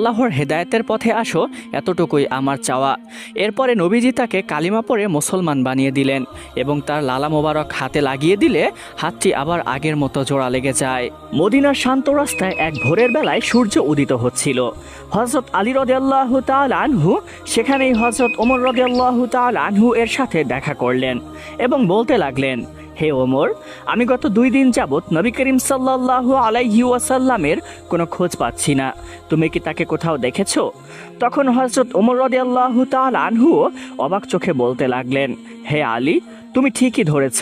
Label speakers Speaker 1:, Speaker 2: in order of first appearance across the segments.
Speaker 1: আল্লাহর হেদায়েতের পথে আসো, এতটুকুই আমার চাওয়া। এরপরে নবীজি তাকে কালিমা পরে মুসলমান বানিয়ে দিলেন এবং তার লালা মোবারক হাতে লাগিয়ে দিলে হাতটি আবার আগের মতো জোড়া লেগে যায়। মদিনার শান্ত রাস্তায় এক ভোরের বেলায় সূর্য উদিত হচ্ছিল। হজরত আলী রদিয়াল্লাহু তাল আনহু সেখানেই হজরত ওমর রদিয়াল্লাহু তাল আনহু এর সাথে দেখা করলেন এবং বলতে লাগলেন হে ওমর, আমি গত দুই দিন যাবৎ নবী করিম সাল্লাল্লাহু আলাইহি ওয়াসাল্লামের কোনো খোঁজ পাচ্ছি না। তুমি কি তাকে কোথাও দেখেছ? তখন হজরত ওমর রদিয়াল্লাহু তাল আনহু অবাক চোখে বলতে লাগলেন, হে আলী, তুমি ঠিকই ধরেছ।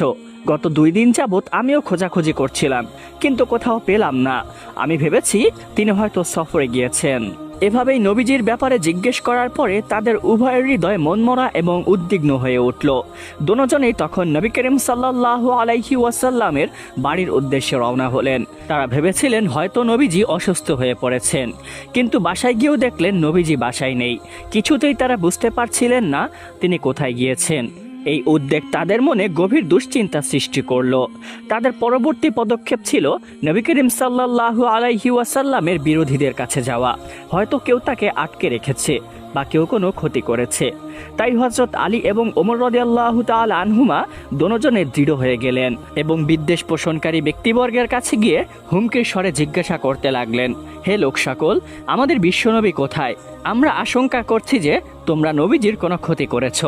Speaker 1: গত দুই দিন যাবৎ আমিও খোঁজাখুঁজি করছিলাম, কিন্তু কোথাও পেলাম না। আমি ভেবেছি তিনি হয়তো সফরে গিয়েছেন। এভাবেই নবীজির ব্যাপারে জিজ্ঞেস করার পরে তাদের উভয়ের হৃদয় মনমরা এবং উদ্বিগ্ন হয়ে উঠল। দুজনেই তখন নবী করিম সাল্লাহ আলাইহি ওয়াসাল্লামের বাড়ির উদ্দেশ্যে রওনা হলেন। তারা ভেবেছিলেন হয়তো নবীজি অসুস্থ হয়ে পড়েছেন। কিন্তু বাসায় গিয়েও দেখলেন নবীজি বাসায় নেই। কিছুতেই তারা বুঝতে পারছিলেন না তিনি কোথায় গিয়েছেন। এই উদ্বেগ তাদের মনে গভীর দুশ্চিন্তা সৃষ্টি করল। তাদের পরবর্তী পদক্ষেপ ছিল নবী করিম সাল্লাল্লাহু আলাইহি ওয়াসাল্লামের বিরোধীদের কাছে যাওয়া। হয়তো কেউ তাকে আটকে রেখেছে বা কেউ কোনো ক্ষতি করেছে। তাই হজরত আলী এবং ওমর রদিয়াল্লাহ তাল আনহুমা দনোজনে দৃঢ় হয়ে গেলেন এবং বিদ্বেষ পোষণকারী ব্যক্তিবর্গের কাছে গিয়ে হুমকির স্বরে জিজ্ঞাসা করতে লাগলেন, হে লোক সকল আমাদের বিশ্বনবী কোথায়? আমরা আশঙ্কা করছি যে তোমরা নবীজির কোনো ক্ষতি করেছ।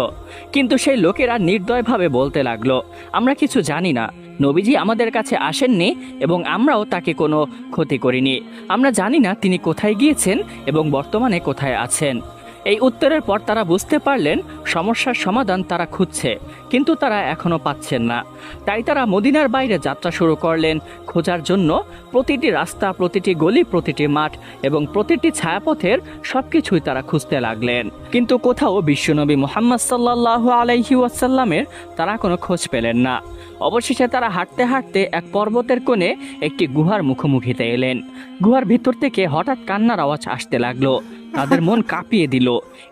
Speaker 1: কিন্তু সেই লোকেরা নির্দয়ভাবে বলতে লাগল, আমরা কিছু জানি না। নবীজি আমাদের কাছে আসেননি এবং আমরাও তাকে কোনো ক্ষতি করিনি। আমরা জানি না তিনি কোথায় গিয়েছেন এবং বর্তমানে কোথায় আছেন। এই উত্তরের পর তারা বুঝতে পারলেন সমস্যার সমাধান তারা খুঁজছে, কিন্তু তারা এখনও পাচ্ছেন না। তাই তারা মদিনার বাইরে যাত্রা শুরু করলেন। খোঁজার জন্য প্রতিটি রাস্তা, প্রতিটি গলি, প্রতিটি মাঠ এবং প্রতিটি ছায়াপথের সবকিছুই তারা খুঁজতে লাগলেন। কিন্তু কোথাও বিশ্বনবী মোহাম্মদ সাল্লাহ আলাইহি ওয়াসাল্লামের তারা কোনো খোঁজ পেলেন না। অবশেষে তারা হাঁটতে হাঁটতে এক পর্বতের কোণে একটি গুহার মুখোমুখিতে এলেন। গুহার ভিতর থেকে হঠাৎ কান্নার আওয়াজ আসতে লাগল। তাদের মন কাঁপিয়ে দিল।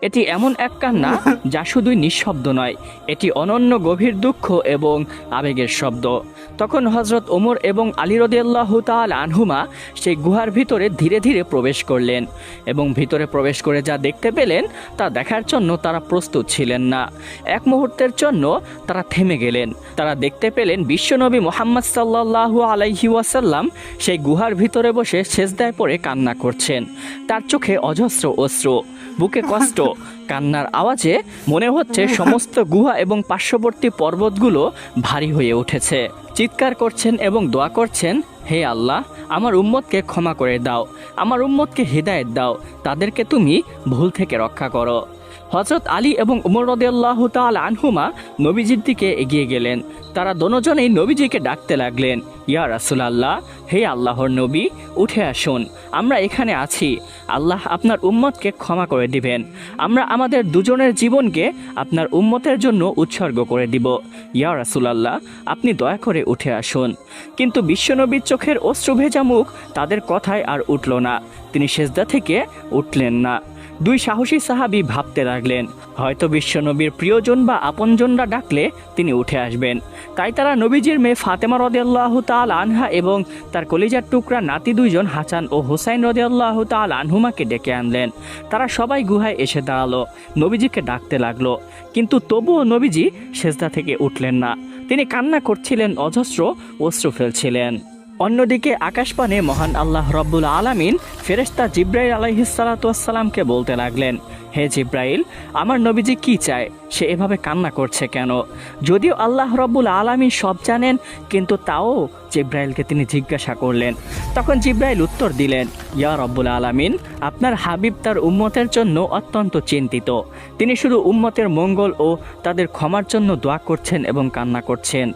Speaker 1: এটি এমন এক কান্না যা শুধুই নিঃশব্দ নয়, এটি অনন্য গভীর দুঃখ এবং আবেগের শব্দ। তখন হজরত ওমর এবং আলী রদিয়াল্লাহ তাল আনহুমা সেই গুহার ভিতরে ধীরে ধীরে প্রবেশ করলেন এবং ভিতরে প্রবেশ করে যা দেখতে পেলেন তা দেখার জন্য তারা প্রস্তুত ছিলেন না। এক মুহূর্তের জন্য তারা থেমে গেলেন। তারা দেখতে পেলেন বিশ্বনবী মোহাম্মদ সাল্লাহ আলাইহি ওয়াসাল্লাম সেই গুহার ভিতরে বসে সেজদায় পড়ে কান্না করছেন। তার চোখে অজস্র অশ্র, বুকে কষ্ট, কান্নার আওয়াজে মনে হচ্ছে সমস্ত গুহা এবং পার্শ্ববর্তী পর্বতগুলো ভারী হয়ে উঠেছে। চিৎকার করছেন এবং দোয়া করছেন, হে আল্লাহ, আমার উম্মতকে ক্ষমা করে দাও, আমার উম্মতকে হৃদায়ত দাও, তাদেরকে তুমি ভুল থেকে রক্ষা করো। হজরত আলী এবং উমর রদিয়াল্লাহ তাল আনহুমা নবীজির দিকে এগিয়ে গেলেন। তারা দনোজনেই নবীজিকে ডাকতে লাগলেন। ইয়া রাসুল আল্লাহ হে আল্লাহর নবী, উঠে আসুন। আমরা এখানে আছি। আল্লাহ আপনার উম্মতকে ক্ষমা করে দিবেন। আমরা আমাদের দুজনের জীবনকে আপনার উম্মতের জন্য উৎসর্গ করে দিব। ইয়া রাসুল আল্লাহ আপনি দয়া করে উঠে আসুন। কিন্তু বিশ্বনবীর চোখের অশ্রু ভেজা মুখ তাদের কথায় আর উঠল না। তিনি সেজদা থেকে উঠলেন না। দুই সাহসী সাহাবি ভাবতে লাগলেন, হয়তো বিশ্বনবীর প্রিয়জন বা আপনজনরা ডাকলে তিনি উঠে আসবেন। তাই তারা নবীজির মেয়ে ফাতেমা রদিয়াল্লাহ তাল আনহা এবং তার কলিজার টুকরা নাতি দুইজন হাসান ও হুসাইন রদিয়াল্লাহ তাল আনহুমাকে ডেকে আনলেন। তারা সবাই গুহায় এসে দাঁড়াল, নবীজিকে ডাকতে লাগল। কিন্তু তবুও নবীজি সেজদা থেকে উঠলেন না। তিনি কান্না করছিলেন, অজস্র অশ্রু ফেলছিলেন। অন্যদিকে আকাশপানে মহান আল্লাহ রব্বুল আলামিন ফেরেশতা জিব্রাইল আলাইহিসালাতামকে বলতে লাগলেন, হে জিব্রাইল, আমার নবীজি কি চায়? সে এভাবে কান্না করছে কেন? যদিও আল্লাহ রব্বুল আলামিন সব জানেন, কিন্তু তাও জিব্রাইলকে তিনি জিজ্ঞাসা করলেন। তখন জিব্রাইল উত্তর দিলেন, ইয়া রব্বুল আলামিন, আপনার হাবিব তার উম্মতের জন্য অত্যন্ত চিন্তিত। তিনি শুধু উম্মতের মঙ্গল ও তাদের ক্ষমার জন্য দোয়া করছেন এবং কান্না করছেন।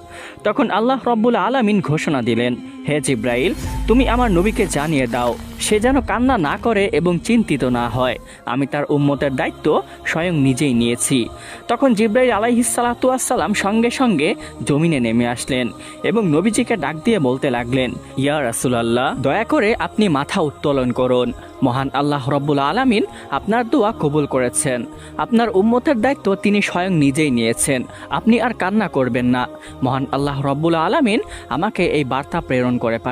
Speaker 1: তখন আল্লাহ রব্বুল আলামিন ঘোষণা দিলেন, হে জিব্রাইল, তুমি আমার নবীকে জানিয়ে দাও, সে যেন কান্না না করে এবং চিন্তিত না হয়। আমি তার উম্মতের দায়িত্ব স্বয়ং নিজেই নিয়েছি। তখন জিব্রাইল আলাইহিসালাতুয়াসাল্লাম সঙ্গে সঙ্গে জমিনে নেমে আসলেন এবং নবীজিকে ডাক দিয়ে বলতে লাগলেন, ইয়া রাসুলাল্লাহ, দয়া করে আপনি মাথা উত্তোলন করুন। মহান আল্লাহ রব্বুল আলমিন আপনার দোয়া কবুল করেছেন। আপনার উম্মতের দায়িত্ব তিনি স্বয়ং নিজেই নিয়েছেন। আপনি আর কান্না করবেন না। মহান আল্লাহ রব্বুল আলমিন আমাকে এই বার্তা প্রেরণ করে পাঠিয়ে